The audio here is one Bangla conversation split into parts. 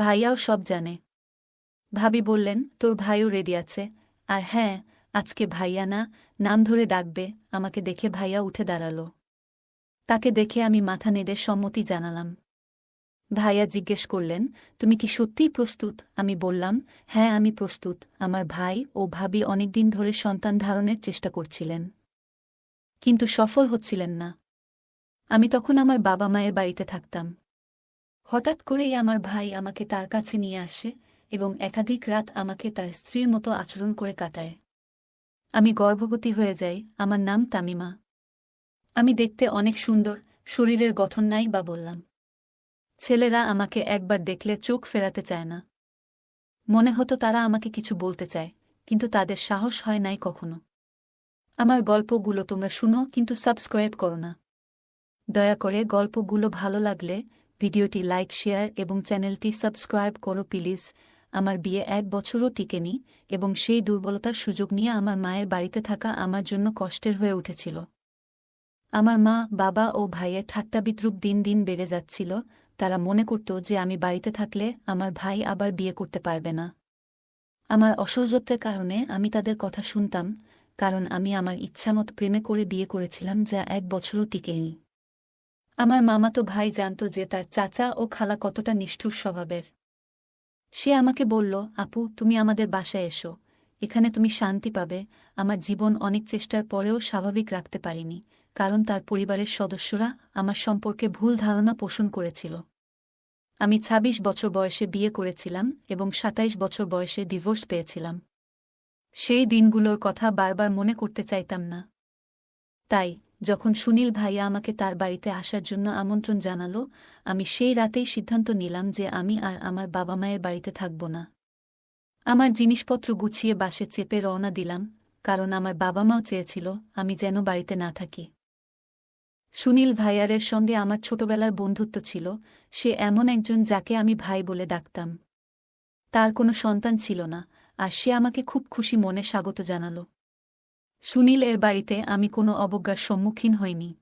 ভাইয়াও সব জানে। ভাবি বললেন, তোর ভাইও রেডি আছে। আর হ্যাঁ আজকে ভাইয়া না, নাম ধরে ডাকবে, আমাকে দেখে ভাইয়া উঠে দাঁড়াল। তাকে দেখে আমি মাথা নেড়ে সম্মতি জানালাম। ভাইয়া জিজ্ঞেস করলেন, তুমি কি সত্যিই প্রস্তুত? আমি বললাম হ্যাঁ আমি প্রস্তুত। আমার ভাই ও ভাবি অনেকদিন ধরে সন্তান ধারণের চেষ্টা করছিলেন। কিন্তু সফল হচ্ছিলেন না। আমি তখন আমার বাবা মায়ের বাড়িতে থাকতাম। হঠাৎ করেই আমার ভাই আমাকে তার কাছে নিয়ে আসে এবং একাধিক রাত আমাকে তার স্ত্রীর মতো আচরণ করে কাটায়। আমি গর্ভবতী হয়ে যাই, আমার নাম তামিমা। আমি দেখতে অনেক সুন্দর, শরীরের গঠন নাই বা বললাম। ছেলেরা আমাকে একবার দেখলে চোখ ফেরাতে চায় না। মনে হতো তারা আমাকে কিছু বলতে চায়, কিন্তু তাদের সাহস হয় নাই কখনো। আমার গল্পগুলো তোমরা শুনো, কিন্তু সাবস্ক্রাইব করো না। দয়া করে গল্পগুলো ভালো লাগলে ভিডিওটি লাইক, শেয়ার এবং চ্যানেলটি সাবস্ক্রাইব করো প্লিজ। আমার বিয়ে এক বছরও টিকেনি এবং সেই দুর্বলতার সুযোগ নিয়ে আমার মায়ের বাড়িতে থাকা আমার জন্য কষ্টের হয়ে উঠেছিল। আমার মা, বাবা ও ভাইয়ের ঠাট্টা বিদ্রুপ দিন দিন বেড়ে যাচ্ছিল। তারা মনে করত যে আমি বাড়িতে থাকলে আমার ভাই আবার বিয়ে করতে পারবে না। আমার অসৌজত্যের কারণে আমি তাদের কথা শুনতাম, কারণ আমি আমার ইচ্ছামত প্রেমে করে বিয়ে করেছিলাম যা এক বছরও টিকেনি। আমার মামাতো ভাই জানত যে তার চাচা ও খালা কতটা নিষ্ঠুর স্বভাবের। সে আমাকে বলল, আপু, তুমি আমাদের বাসায় এসো। এখানে তুমি শান্তি পাবে। আমার জীবন অনেক চেষ্টার পরেও স্বাভাবিক রাখতে পারিনি, কারণ তার পরিবারের সদস্যরা আমার সম্পর্কে ভুল ধারণা পোষণ করেছিল। আমি ২৬ বছর বয়সে বিয়ে করেছিলাম এবং ২৭ বছর বয়সে ডিভোর্স পেয়েছিলাম। সেই দিনগুলোর কথা বারবার মনে করতে চাইতাম না। তাই যখন সুনীল ভাইয়া আমাকে তার বাড়িতে আসার জন্য আমন্ত্রণ জানালো, আমি সেই রাতেই সিদ্ধান্ত নিলাম যে আমি আর আমার বাবা মায়ের বাড়িতে থাকব না। আমার জিনিসপত্র গুছিয়ে বাসে চেপে রওনা দিলাম, কারণ আমার বাবা মাও চেয়েছিল আমি যেন বাড়িতে না থাকি। সুনীল ভাইয়ারের সঙ্গে আমার ছোটবেলার বন্ধুত্ব ছিল, সে এমন একজন যাকে আমি ভাই বলে ডাকতাম। তার কোনো সন্তান ছিল না, আর সে আমাকে খুব খুশি মনে স্বাগত জানাল। সুনীল এর বাড়িতে আমি কোনো অবজ্ঞার সম্মুখীন হইনি।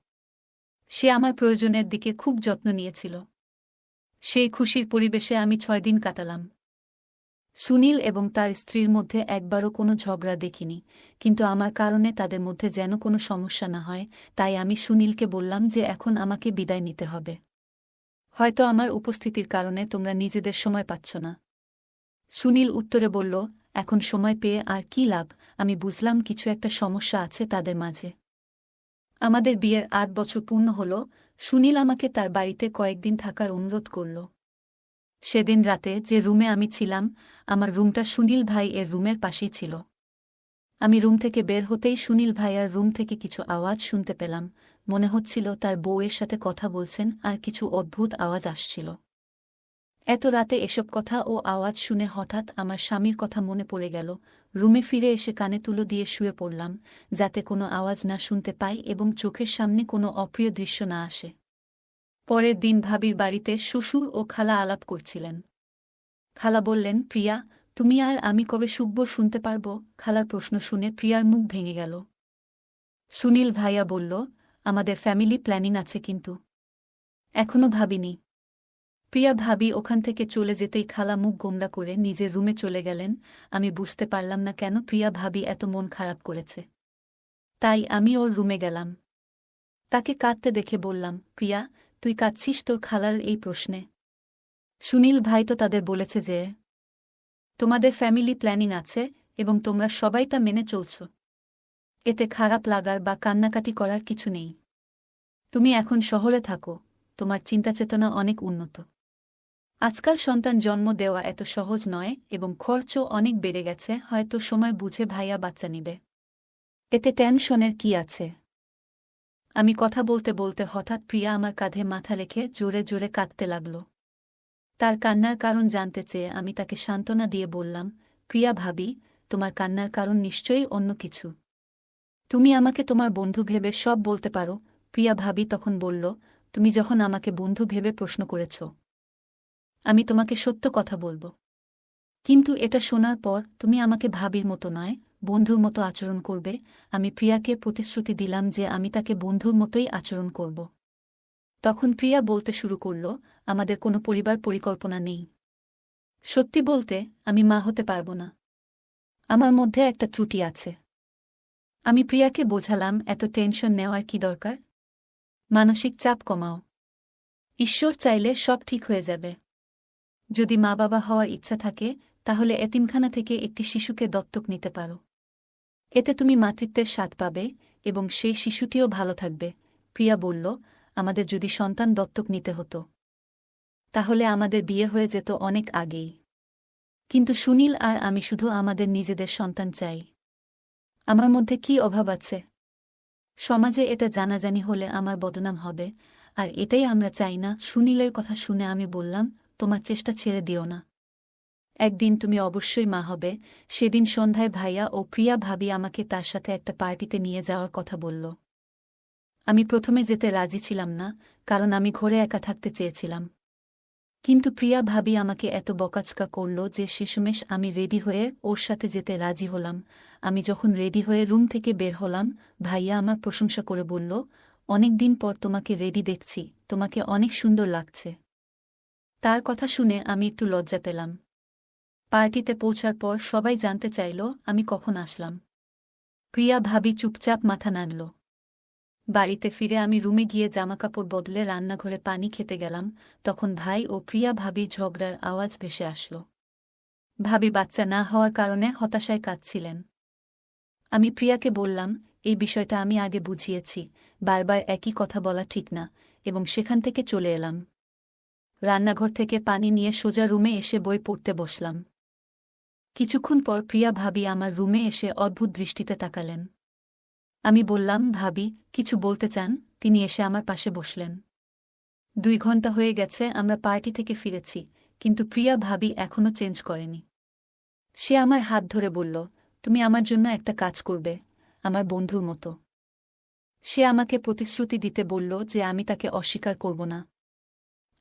সে আমার প্রয়োজনের দিকে খুব যত্ন নিয়েছিল। সেই খুশির পরিবেশে আমি ছয় দিন কাটালাম। সুনীল এবং তার স্ত্রীর মধ্যে একবারও কোনো ঝগড়া দেখিনি, কিন্তু আমার কারণে তাদের মধ্যে যেন কোনো সমস্যা না হয়, তাই আমি সুনীলকে বললাম যে এখন আমাকে বিদায় নিতে হবে। হয়তো আমার উপস্থিতির কারণে তোমরা নিজেদের সময় পাচ্ছ না। সুনীল উত্তরে বলল এখন সময় পেয়ে আর কি লাভ? আমি বুঝলাম কিছু একটা সমস্যা আছে তাদের মাঝে। আমাদের বিয়ের আট বছর পূর্ণ হল। সুনীল আমাকে তার বাড়িতে কয়েকদিন থাকার অনুরোধ করল। সেদিন রাতে যে রুমে আমি ছিলাম, আমার রুমটা সুনীল ভাই এর রুমের পাশেই ছিল। আমি রুম থেকে বের হতেই সুনীল ভাইয়ার রুম থেকে কিছু আওয়াজ শুনতে পেলাম। মনে হচ্ছিল তার বউয়ের সাথে কথা বলছেন আর কিছু অদ্ভুত আওয়াজ আসছিল। এত রাতে এসব কথা ও আওয়াজ শুনে হঠাৎ আমার স্বামীর কথা মনে পড়ে গেল। রুমে ফিরে এসে কানে তুলো দিয়ে শুয়ে পড়লাম, যাতে কোনো আওয়াজ না শুনতে পাই এবং চোখের সামনে কোনো অপ্রিয় দৃশ্য না আসে। পরের দিন ভাবির বাড়িতে শ্বশুর ও খালা আলাপ করছিলেন। খালা বললেন, প্রিয়া, তুমি আর আমি কবে সুব্বর শুনতে পারব? খালার প্রশ্ন শুনে প্রিয়ার মুখ ভেঙে গেল। সুনীল ভাইয়া বলল, আমাদের ফ্যামিলি প্ল্যানিং আছে কিন্তু। এখনও ভাবিনি। প্রিয়া ভাবি ওখান থেকে চলে যেতেই খালা মুখ গোমরা করে নিজের রুমে চলে গেলেন। আমি বুঝতে পারলাম না কেন প্রিয়া ভাবি এত মন খারাপ করেছে। তাই আমি ওর রুমে গেলাম। তাকে কাঁদতে দেখে বললাম, প্রিয়া, তুই কাঁদছিস তোর খালার এই প্রশ্নে? সুনীল ভাই তো তাদের বলেছে যে, তোমাদের ফ্যামিলি প্ল্যানিং আছে এবং তোমরা সবাই তা মেনে চলছ। এতে খারাপ লাগার বা কান্নাকাটি করার কিছু নেই। তুমি এখন শহরে থাকো। তোমার চিন্তাচেতনা অনেক উন্নত। আজকাল সন্তান জন্ম দেওয়া এত সহজ নয় এবং খরচও অনেক বেড়ে গেছে, হয়তো সময় বুঝে ভাইয়া বাচ্চা নিবে। এতে টেনশনের কি আছে? আমি কথা বলতে বলতে হঠাৎ প্রিয়া আমার কাঁধে মাথা রেখে জোরে জোরে কাঁদতে লাগল। তার কান্নার কারণ জানতে চেয়ে আমি তাকে সান্ত্বনা দিয়ে বললাম, প্রিয়া ভাবি, তোমার কান্নার কারণ নিশ্চয়ই অন্য কিছু। তুমি আমাকে তোমার বন্ধু ভেবে সব বলতে পারো। প্রিয়া ভাবি তখন বলল, তুমি যখন আমাকে বন্ধু ভেবে প্রশ্ন করেছ আমি তোমাকে সত্য কথা বলব। কিন্তু এটা শোনার পর তুমি আমাকে ভাবির মতো নয়, বন্ধুর মতো আচরণ করবে। আমি প্রিয়াকে প্রতিশ্রুতি দিলাম যে আমি তাকে বন্ধুর মতোই আচরণ করব। তখন প্রিয়া বলতে শুরু করল, আমাদের কোনো পরিবার পরিকল্পনা নেই। সত্যি বলতে, আমি মা হতে পারব না। আমার মধ্যে একটা ত্রুটি আছে। আমি প্রিয়াকে বোঝালাম, এত টেনশন নেওয়ার কি দরকার? মানসিক চাপ কমাও। ঈশ্বর চাইলে সব ঠিক হয়ে যাবে। যদি মা বাবা হওয়ার ইচ্ছা থাকে, তাহলে এতিমখানা থেকে একটি শিশুকে দত্তক নিতে পারো। এতে তুমি মাতৃত্বের স্বাদ পাবে এবং সেই শিশুটিও ভালো থাকবে। প্রিয়া বলল, আমাদের যদি সন্তান দত্তক নিতে হতো, তাহলে আমাদের বিয়ে হয়ে যেত অনেক আগেই। কিন্তু সুনীল আর আমি শুধু আমাদের নিজেদের সন্তান চাই। আমার মধ্যে কি অভাব আছে? সমাজে এটা জানাজানি হলে আমার বদনাম হবে, আর এটাই আমরা চাই না। সুনীলের কথা শুনে আমি বললাম তোমার চেষ্টা ছেড়ে দিও না। একদিন তুমি অবশ্যই মা হবে, সেদিন সন্ধ্যায় ভাইয়া ও প্রিয়া ভাবি আমাকে তার সাথে একটা পার্টিতে নিয়ে যাওয়ার কথা বলল। আমি প্রথমে যেতে রাজি ছিলাম না, কারণ আমি ঘরে একা থাকতে চেয়েছিলাম। কিন্তু প্রিয়া ভাবি আমাকে এত বকাচকা করল যে শেষমেশ আমি রেডি হয়ে ওর সাথে যেতে রাজি হলাম। আমি যখন রেডি হয়ে রুম থেকে বের হলাম, ভাইয়া আমার প্রশংসা করে বলল, অনেক দিন পর তোমাকে রেডি দেখছি, তোমাকে অনেক সুন্দর লাগছে। তার কথা শুনে আমি একটু লজ্জা পেলাম। পার্টিতে পৌঁছার পর সবাই জানতে চাইল, আমি কখন আসলাম। প্রিয়া ভাবি চুপচাপ মাথা নাড়ল। বাড়িতে ফিরে আমি রুমে গিয়ে জামাকাপড় বদলে রান্নাঘরে পানি খেতে গেলাম, তখন ভাই ও প্রিয়া ভাবি ঝগড়ার আওয়াজ ভেসে আসল। ভাবি বাচ্চা না হওয়ার কারণে হতাশায় কাঁদছিলেন। আমি প্রিয়াকে বললাম, এই বিষয়টা আমি আগে বুঝিয়েছি, বারবার একই কথা বলা ঠিক না, এবং সেখান থেকে চলে এলাম। রান্নাঘর থেকে পানি নিয়ে সোজা রুমে এসে বই পড়তে বসলাম। কিছুক্ষণ পর প্রিয়া ভাবি আমার রুমে এসে অদ্ভুত দৃষ্টিতে তাকালেন। আমি বললাম, ভাবি, কিছু বলতে চান? তিনি এসে আমার পাশে বসলেন। দুই ঘণ্টা হয়ে গেছে, আমরা পার্টি থেকে ফিরেছি, কিন্তু প্রিয়া ভাবি এখনও চেঞ্জ করেনি। সে আমার হাত ধরে বলল, তুমি আমার জন্য একটা কাজ করবে, আমার বন্ধুর মতো। সে আমাকে প্রতিশ্রুতি দিতে বলল যে আমি তাকে অস্বীকার করব না।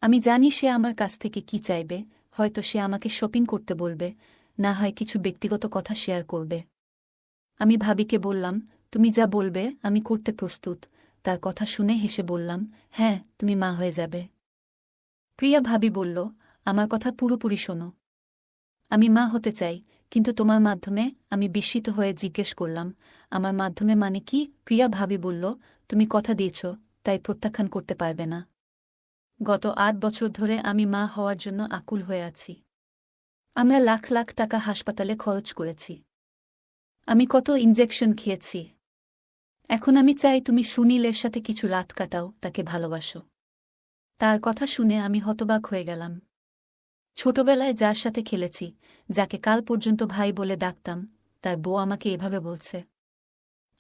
আমি জানি সে আমার কাছ থেকে কি চাইবে, হয়তো সে আমাকে শপিং করতে বলবে, না হয় কিছু ব্যক্তিগত কথা শেয়ার করবে। আমি ভাবিকে বললাম, তুমি যা বলবে, আমি করতে প্রস্তুত। তার কথা শুনে হেসে বললাম হ্যাঁ তুমি মা হয়ে যাবে। প্রিয়া ভাবি বলল, আমার কথা পুরোপুরি শোনো। আমি মা হতে চাই, কিন্তু তোমার মাধ্যমে আমি বিস্মিত হয়ে জিজ্ঞেস করলাম, আমার মাধ্যমে মানে কি? প্রিয়া ভাবি বলল, তুমি কথা দিয়েছ, তাই প্রত্যাখ্যান করতে পারবে না। গত আট বছর ধরে আমি মা হওয়ার জন্য আকুল হয়ে আছি। আমরা লাখ লাখ টাকা হাসপাতালে খরচ করেছি। আমি কত ইনজেকশন খেয়েছি। এখন আমি চাই তুমি সুনীলের সাথে কিছু রাত কাটাও, তাকে ভালোবাসো। তার কথা শুনে আমি হতবাক হয়ে গেলাম। ছোটবেলায় যার সাথে খেলেছি, যাকে কাল পর্যন্ত ভাই বলে ডাকতাম, তার বউ আমাকে এভাবে বলছে।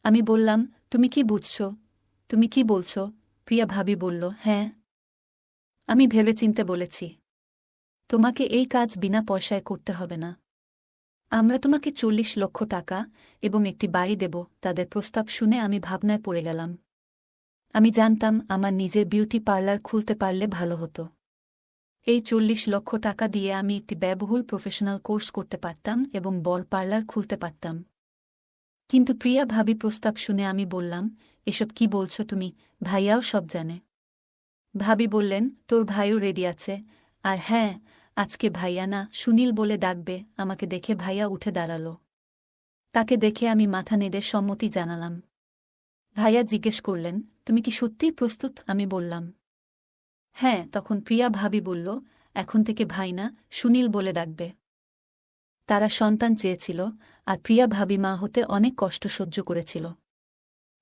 আমি বললাম, তুমি কি বুঝছ? তুমি কি বলছ? প্রিয়া ভাবি বলল হ্যাঁ। আমি ভেবে চিনতে বলেছি, তোমাকে এই কাজ বিনা পয়সায় করতে হবে না। আমরা তোমাকে চল্লিশ লক্ষ টাকা এবং একটি বাড়ি দেব, তাদের প্রস্তাব শুনে আমি ভাবনায় পড়ে গেলাম। আমি জানতাম আমার নিজের বিউটি পার্লার খুলতে পারলে ভালো হতো। এই চল্লিশ লক্ষ টাকা দিয়ে আমি একটি ব্যয়বহুল প্রফেশনাল কোর্স করতে পারতাম এবং বর পার্লার খুলতে পারতাম। কিন্তু প্রিয়া ভাবি প্রস্তাব শুনে আমি বললাম, এসব কি বলছ তুমি? ভাইয়াও সব জানে। ভাবি বললেন, তোর ভাইও রেডি আছে। আর হ্যাঁ আজকে ভাইয়া না, সুনীল বলে ডাকবে, আমাকে দেখে ভাইয়া উঠে দাঁড়াল। তাকে দেখে আমি মাথা নেড়ে সম্মতি জানালাম। ভাইয়া জিজ্ঞেস করলেন, তুমি কি সত্যিই প্রস্তুত? আমি বললাম হ্যাঁ। তখন প্রিয়া ভাবি বলল, এখন থেকে ভাই না, সুনীল বলে ডাকবে। তারা সন্তান চেয়েছিল, আর প্রিয়া ভাবি মা হতে অনেক কষ্ট সহ্য করেছিল।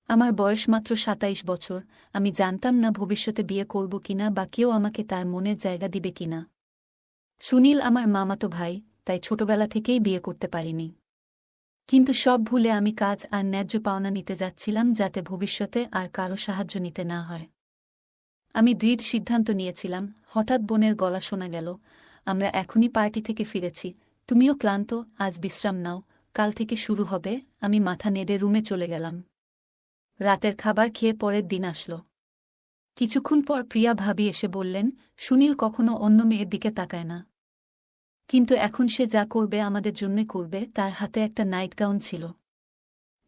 আমার বয়স মাত্র সাতাইশ বছর, আমি জানতাম না ভবিষ্যতে বিয়ে করব কিনা বা কেউ আমাকে তার মনের জায়গা দিবে কিনা। সুনীল আমার মামাতো ভাই, তাই ছোটবেলা থেকেই বিয়ে করতে পারিনি। কিন্তু সব ভুলে আমি কাজ আর ন্যায্য পাওনা নিতে যাচ্ছিলাম যাতে ভবিষ্যতে আর কারও সাহায্য নিতে না হয়। আমি দৃঢ় সিদ্ধান্ত নিয়েছিলাম, হঠাৎ বোনের গলা শোনা গেল, আমরা এখনই পার্টি থেকে ফিরেছি, তুমিও ক্লান্ত, আজ বিশ্রাম নাও, কাল থেকে শুরু হবে, আমি মাথা নেড়ে রুমে চলে গেলাম। রাতের খাবার খেয়ে পরের দিন আসল। কিছুক্ষণ পর প্রিয়া ভাবি এসে বললেন, সুনীল কখনো অন্য মেয়ের দিকে তাকায় না। কিন্তু এখন সে যা করবে আমাদের জন্যে করবে, তার হাতে একটা নাইট গাউন ছিল।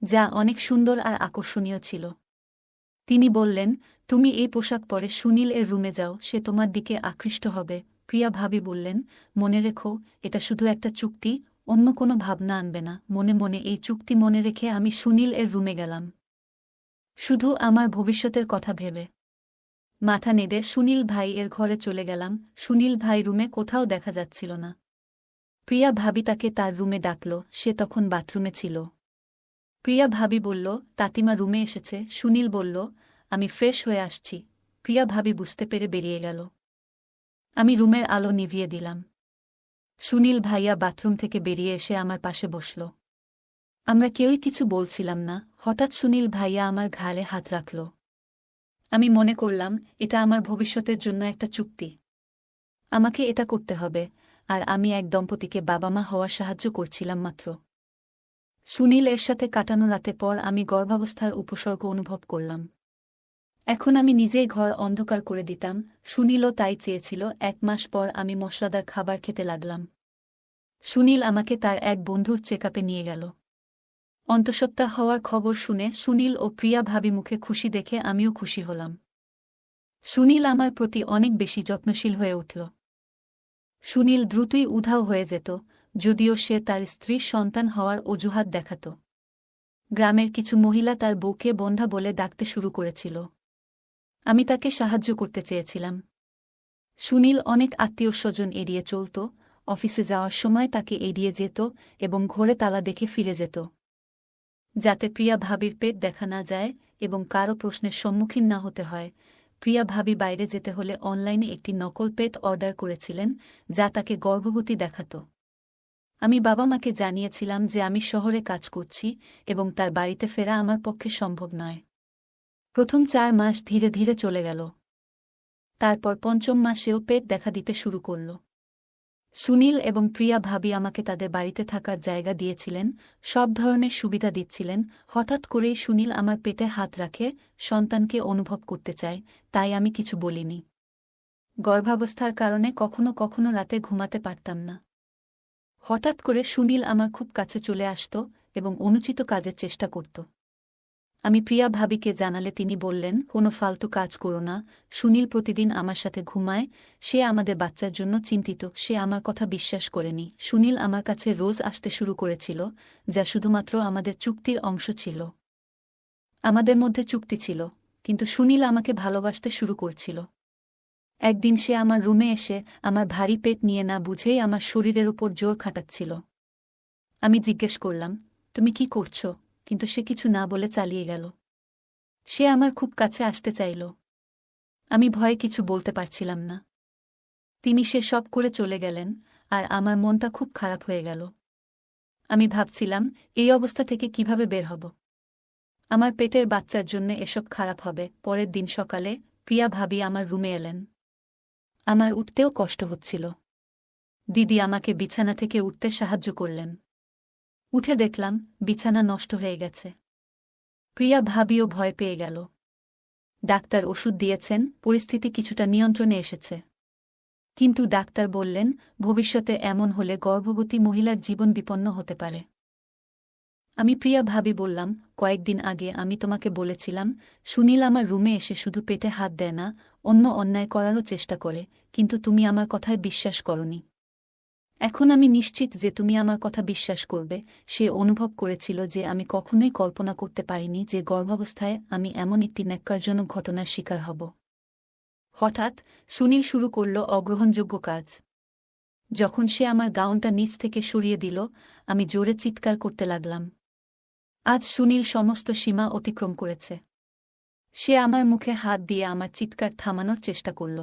যা অনেক সুন্দর আর আকর্ষণীয় ছিল। তিনি বললেন, তুমি এই পোশাক পরে সুনীল এর রুমে যাও, সে তোমার দিকে আকৃষ্ট হবে। প্রিয়া ভাবি বললেন, মনে রেখো, এটা শুধু একটা চুক্তি, অন্য কোনো ভাবনা আনবে না। মনে মনে এই চুক্তি মনে রেখে আমি সুনীল এর রুমে গেলাম। শুধু আমার ভবিষ্যতের কথা ভেবে। মাথা নেড়ে সুনীল ভাই এর ঘরে চলে গেলাম। সুনীল ভাই রুমে কোথাও দেখা যাচ্ছিল না। প্রিয়া ভাবি তাকে তার রুমে ডাকল। সে তখন বাথরুমে ছিল। প্রিয়া ভাবি বলল, তাতিমা রুমে এসেছে। সুনীল বলল, আমি ফ্রেশ হয়ে আসছি। প্রিয়া ভাবি বুঝতে পেরে বেরিয়ে গেল। আমি রুমের আলো নিভিয়ে দিলাম। সুনীল ভাইয়া বাথরুম থেকে বেরিয়ে এসে আমার পাশে বসল। আমরা কেউই কিছু বলছিলাম না। হঠাৎ সুনীল ভাইয়া আমার ঘাড়ে হাত রাখল। আমি মনে করলাম, এটা আমার ভবিষ্যতের জন্য একটা চুক্তি। আমাকে এটা করতে হবে, আর আমি এক দম্পতিকে বাবা মা হওয়ার সাহায্য করছিলাম মাত্র। সুনীল এর সাথে কাটানো রাতে পর আমি গর্ভাবস্থার উপসর্গ অনুভব করলাম। এখন আমি নিজেই ঘর অন্ধকার করে দিতাম, সুনীলও তাই চেয়েছিল, এক মাস পর আমি মশলাদার খাবার খেতে লাগলাম। সুনীল আমাকে তার এক বন্ধুর চেকআপে নিয়ে গেল। অন্তঃসত্ত্বা হওয়ার খবর শুনে সুনীল ও প্রিয়া ভাবি মুখে খুশি দেখে আমিও খুশি হলাম। সুনীল আমার প্রতি অনেক বেশি যত্নশীল হয়ে উঠল। সুনীল দ্রুতই উধাও হয়ে যেত, যদিও সে তার স্ত্রীর সন্তান হওয়ার অজুহাত দেখাত। গ্রামের কিছু মহিলা তার বউকে বন্ধা বলে ডাকতে শুরু করেছিল। আমি তাকে সাহায্য করতে চেয়েছিলাম। সুনীল অনেক আত্মীয় স্বজন এড়িয়ে চলত, অফিসে যাওয়ার সময় তাকে এড়িয়ে যেত এবং ঘরে তালা দেখে ফিরে যেত। যাতে প্রিয়া ভাবির পেট দেখা না যায় এবং কারও প্রশ্নের সম্মুখীন না হতে হয়। প্রিয়া ভাবি বাইরে যেতে হলে অনলাইনে একটি নকল পেট অর্ডার করেছিলেন, যা তাকে গর্ভবতী দেখাত। আমি বাবা মাকে জানিয়েছিলাম যে আমি শহরে কাজ করছি এবং তার বাড়িতে ফেরা আমার পক্ষে সম্ভব নয়। প্রথম চার মাস ধীরে ধীরে চলে গেল। তারপর পঞ্চম মাসেও পেট দেখা দিতে শুরু করল। সুনীল এবং প্রিয়া ভাবি আমাকে তাদের বাড়িতে থাকার জায়গা দিয়েছিলেন, সব ধরনের সুবিধা দিচ্ছিলেন, হঠাৎ করেই সুনীল আমার পেটে হাত রাখে, সন্তানকে অনুভব করতে চায়, তাই আমি কিছু বলিনি। গর্ভাবস্থার কারণে কখনো কখনো রাতে ঘুমাতে পারতাম না। হঠাৎ করে সুনীল আমার খুব কাছে চলে আসত এবং অনুচিত কাজের চেষ্টা করত। আমি প্রিয়া ভাবিকে জানালে তিনি বললেন, কোনো ফালতু কাজ করো না। সুনীল প্রতিদিন আমার সাথে ঘুমায়। সে আমাদের বাচ্চার জন্য চিন্তিত। সে আমার কথা বিশ্বাস করেনি। সুনীল আমার কাছে রোজ আসতে শুরু করেছিল, যা শুধুমাত্র আমাদের চুক্তির অংশ ছিল। আমাদের মধ্যে চুক্তি ছিল, কিন্তু সুনীল আমাকে ভালোবাসতে শুরু করছিল। একদিন সে আমার রুমে এসে আমার ভারী পেট নিয়ে না বুঝেই আমার শরীরের উপর জোর খাটাচ্ছিল। আমি জিজ্ঞেস করলাম, তুমি কি করছ? কিন্তু সে কিছু না বলে চালিয়ে গেল। সে আমার খুব কাছে আসতে চাইল। আমি ভয়ে কিছু বলতে পারছিলাম না। তিনি সে সব করে চলে গেলেন, আর আমার মনটা খুব খারাপ হয়ে গেল। আমি ভাবছিলাম, এই অবস্থা থেকে কীভাবে বের হব? আমার পেটের বাচ্চার জন্য এসব খারাপ হবে, পরের দিন সকালে প্রিয়া ভাবি আমার রুমে এলেন। আমার উঠতেও কষ্ট হচ্ছিল। দিদি আমাকে বিছানা থেকে উঠতে সাহায্য করলেন। উঠে দেখলাম বিছানা নষ্ট হয়ে গেছে। প্রিয়া ভাবিও ভয় পেয়ে গেল। ডাক্তার ওষুধ দিয়েছেন, পরিস্থিতি কিছুটা নিয়ন্ত্রণে এসেছে। কিন্তু ডাক্তার বললেন, ভবিষ্যতে এমন হলে গর্ভবতী মহিলার জীবন বিপন্ন হতে পারে। আমি প্রিয়া ভাবি বললাম, কয়েকদিন আগে আমি তোমাকে বলেছিলাম, সুনীল আমার রুমে এসে শুধু পেটে হাত দেয় না, অন্য অন্যায় করারও চেষ্টা করে, কিন্তু তুমি আমার কথায় বিশ্বাস করনি। এখন আমি নিশ্চিত যে তুমি আমার কথা বিশ্বাস করবে। সে অনুভব করেছিল যে আমি কখনোই কল্পনা করতে পারিনি যে গর্ভাবস্থায় আমি এমন একটি ন্যাক্কারজনক ঘটনার শিকার হব। হঠাৎ সুনীল শুরু করল অগ্রহণযোগ্য কাজ। যখন সে আমার গাউনটা নিচ থেকে সরিয়ে দিল, আমি জোরে চিৎকার করতে লাগলাম। আজ সুনীল সমস্ত সীমা অতিক্রম করেছে। সে আমার মুখে হাত দিয়ে আমার চিৎকার থামানোর চেষ্টা করল।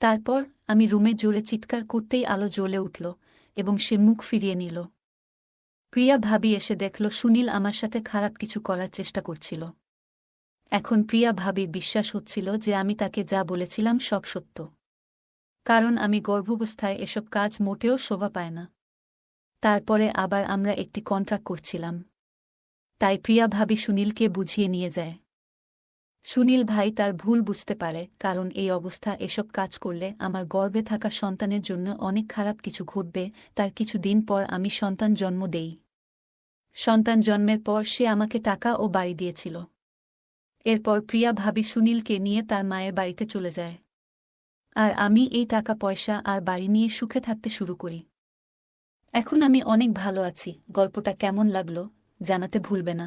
তারপর আমি রুমে জোরে চিৎকার করতেই আলো জ্বলে উঠল এবং সে মুখ ফিরিয়ে নিল। প্রিয়া ভাবি এসে দেখল সুনীল আমার সাথে খারাপ কিছু করার চেষ্টা করছিল। এখন প্রিয়া ভাবির বিশ্বাস হচ্ছিল যে আমি তাকে যা বলেছিলাম সব সত্য। কারণ আমি গর্ভাবস্থায় এসব কাজ মোটেও শোভা পায় না। তারপরে আবার আমরা একটি কন্ট্রাক্ট করছিলাম। তাই প্রিয়া ভাবি সুনীলকে বুঝিয়ে নিয়ে যায়। সুনীল ভাই তার ভুল বুঝতে পারে, কারণ এই অবস্থা, এসব কাজ করলে আমার গর্বে থাকা সন্তানের জন্য অনেক খারাপ কিছু ঘটবে, তার কিছু দিন পর আমি সন্তান জন্ম দেই। সন্তান জন্মের পর সে আমাকে টাকা ও বাড়ি দিয়েছিল। এরপর প্রিয়া ভাবি সুনীলকে নিয়ে তার মায়ের বাড়িতে চলে যায়। আর আমি এই টাকা, পয়সা আর বাড়ি নিয়ে সুখে থাকতে শুরু করি। এখন আমি অনেক ভালো আছি, গল্পটা কেমন লাগল জানাতে ভুলবে না।